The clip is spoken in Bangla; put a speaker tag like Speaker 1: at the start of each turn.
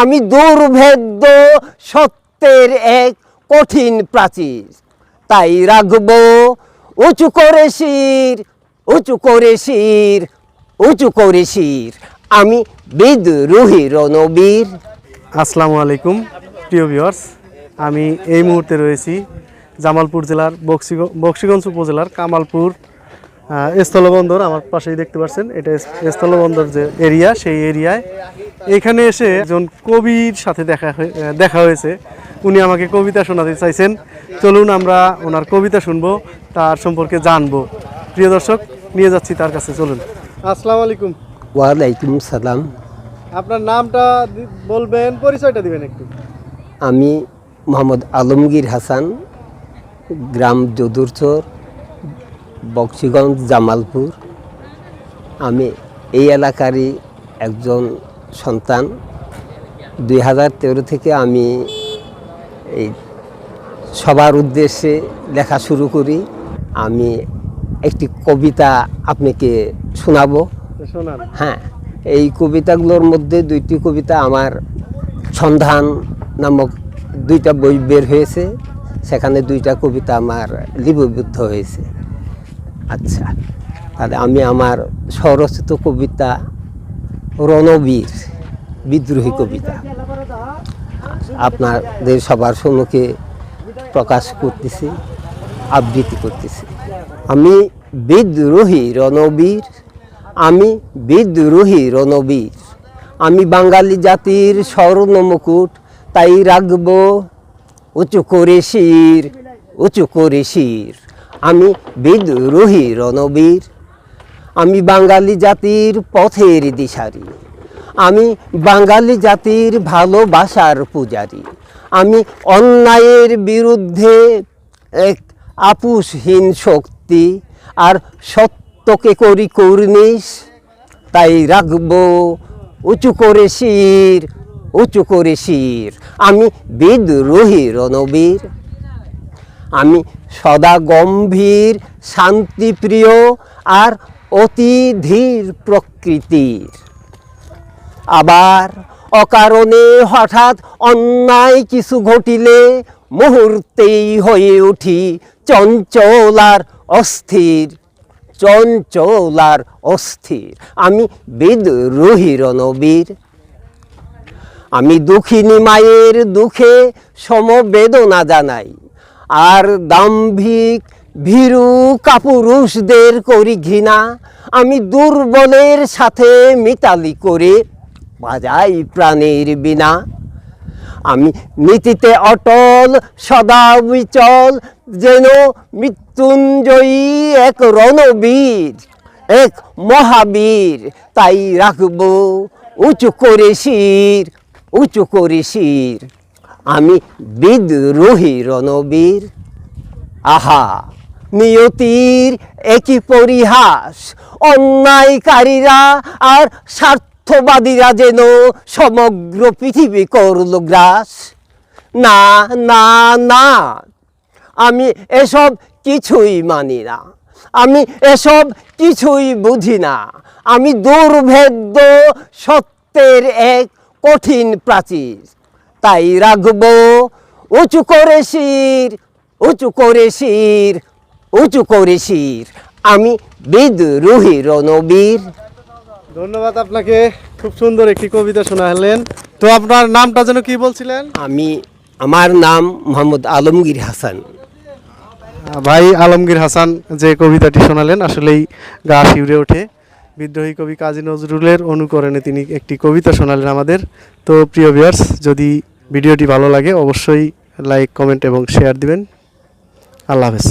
Speaker 1: আমি দুর্ভেদ্য সত্যের এক কঠিন প্রাচীর। তাই রাখব উঁচু করে শির, উঁচু করে শির, উঁচু করে শির। আমি বিদ্রোহী রণবীর।
Speaker 2: আসসালামু আলাইকুম, প্রিয় ভিউয়ার্স আমি এই মুহূর্তে রয়েছি জামালপুর জেলার বক্সিগ- বক্সিগঞ্জ উপজেলার কামালপুর স্থলবন্দর আমার পাশেই দেখতে পাচ্ছেন। এটা স্থলবন্দর যে এরিয়া সেই এরিয়ায়। এখানে এসে একজন কবির সাথে দেখা হয়ে- দেখা হয়েছে। উনি আমাকে কবিতা শোনাতে চাইছেন। চলুন আমরা ওনার কবিতা শুনব তার সম্পর্কে জানব। প্রিয় দর্শক নিয়ে যাচ্ছি তার কাছে চলুন। আসসালামু আলাইকুম।
Speaker 1: ওয়ালাইকুম সালাম।
Speaker 2: আপনার নামটা বলবেন পরিচয়টা দিবেন একটু।
Speaker 1: আমি মোহাম্মদ আলমগীর হাসান গ্রাম যদুরচর। বক্সিগঞ্জ জামালপুর। আমি এই এলাকারই একজন সন্তান। দুই হাজার তেরো থেকে আমি এই সবার উদ্দেশ্যে লেখা শুরু করি। আমি একটি কবিতা আপনাকে শোনাবো। হ্যাঁ এই কবিতাগুলোর মধ্যে দুইটি কবিতা আমার সন্ধান নামক দুইটা বই বের হয়েছে। সেখানে দুইটা কবিতা আমার লিপিবদ্ধ হয়েছে। আচ্ছা। তাহলে আমি আমার স্বরচিত কবিতা রণবীর, বিদ্রোহী কবিতা। আপনাদের সবার সম্মুখে প্রকাশ করতেছি, আবৃত্তি করতেছি। আমি বিদ্রোহী রণবীর, আমি বিদ্রোহী রণবীর। আমি বাঙালি জাতির স্বর্ণ মুকুট, তাই রাখব। উঁচু করে শির, উঁচু করে শির। আমি বিদ্রোহী রণবীর। আমি বাঙালি জাতির পথের দিশারি। আমি বাঙালি জাতির ভালোবাসার পূজারি। আমি অন্যায়ের বিরুদ্ধে এক আপুসহীন শক্তি। আর সত্যকে করি কর্নিশ, তাই রাখব উঁচু করে শির, উঁচু করে শির। আমি বিদ্রোহী রণবীর। আমি সদা গম্ভীর, শান্তিপ্রিয় আর অতি ধীর প্রকৃতির। আবার অকারণে হঠাৎ অন্যায় কিছু ঘটিলে মুহূর্তেই হয়ে উঠি চঞ্চল আর অস্থির, চঞ্চল আর অস্থির। আমি বিদ্রোহী রণবীর। আমি দুঃখিনী মায়ের দুঃখে সমবেদনা জানাই। আর দাম্ভিক ভীরু কাপুরুষদের করি ঘৃণা, আমি দুর্বলের সাথে মিতালি করে বাজাই প্রাণের বিনা আমি নীতিতে অটল, সদা বিচল, যেন মৃত্যুঞ্জয়ী এক রণবীর, এক মহাবীর। তাই রাখব, উঁচু করে শির, উঁচু করে শির। আমি বিদ্রোহী রণবীর। আহা, নিয়তির একই পরিহাস, অন্যায়কারীরা আর স্বার্থবাদীরা যেন সমগ্র পৃথিবী করল গ্রাস। না না না, আমি এসব কিছুই মানি না। আমি এসব কিছুই বুঝি না। আমি দুর্ভেদ্য সত্যের এক কঠিন প্রাচীর। তাই রাখব। উঁচু করে শির উঁচু করে শির উঁচু করে শির। আমি বিদ্রোহী রণবীর।
Speaker 2: ধন্যবাদ আপনাকে। খুব সুন্দর একটি কবিতা শোনালেন। তো আপনার নামটা যেন কি বলছিলেন?
Speaker 1: আমি আমার নাম মোহাম্মদ আলমগীর হাসান।
Speaker 2: ভাই আলমগীর হাসান যে কবিতাটি শোনালেন আসলেই গা শিউরে ওঠে। বিদ্রোহী কবি কাজী নজরুলের অনুকরণে তিনি একটি কবিতা শোনালেন আমাদের। তো প্রিয় ভিউয়ার্স যদি ভিডিওটি ভালো লাগে অবশ্যই লাইক কমেন্ট এবং শেয়ার দিবেন। আল্লাহ হাফেজ।